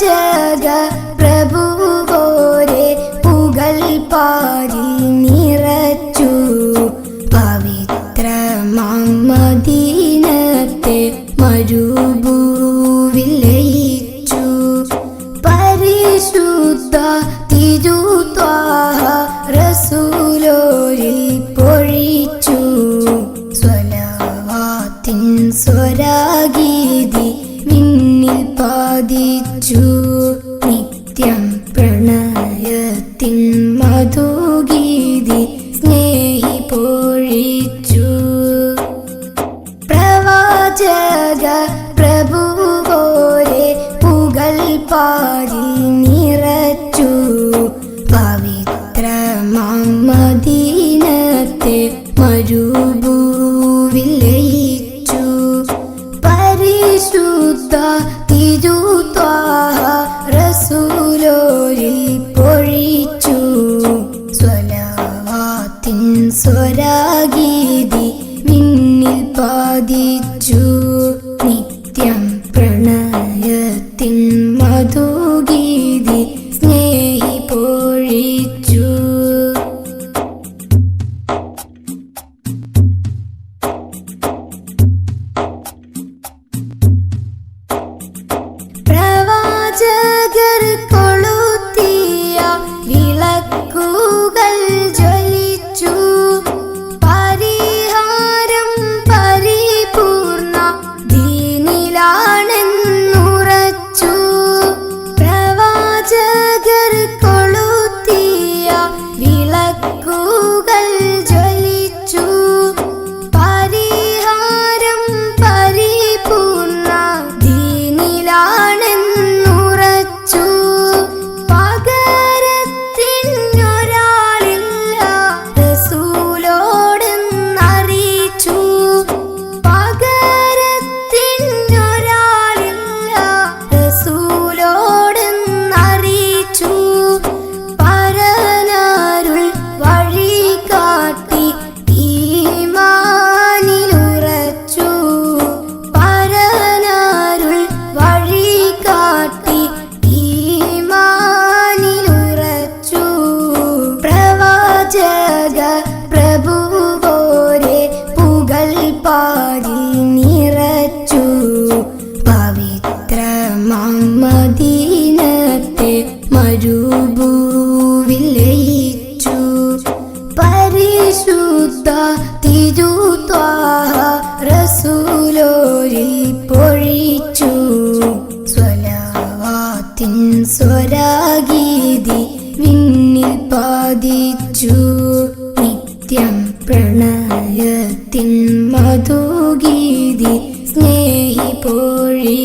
പ്രവാചക പ്രഭുവോരെ പുകൾ പാരി നിറച്ചു. പവിത്ര മദീനത്തെ മരുഭൂവിൽ ലയിച്ചു പരിശുദ്ധ തിരുത്വാഹ റസൂലോരിൽ പൊഴിച്ചു. സ്വലവാത്തിൻ സ്വരാഗീതി മിന്നിൽ പാതിച്ചു മദീനത്തെ മരുഭൂവിൽ പരിശുദ്ധ തിരുത്വാഹ റസൂലോരിൽ പൊഴിച്ചു. സ്വലാവാത്തിൻ സ്വരാഗീതി നിന്നിൽ പാതിച്ചു. നിത്യം പ്രണയത്തിൻ മധുഗീതി മരുഭൂവിൽ ലയിച്ചു പരിശുദ്ധ തിരുത്വാഹ റസൂലോരി പൊഴിച്ചു. സ്വലാവാത്തിൻ സ്വരാഗീതി വിണ്ണിൽ പാതിച്ചു. നിത്യം പ്രണയത്തിൻ മധുഗീതി സ്നേഹി പൊഴി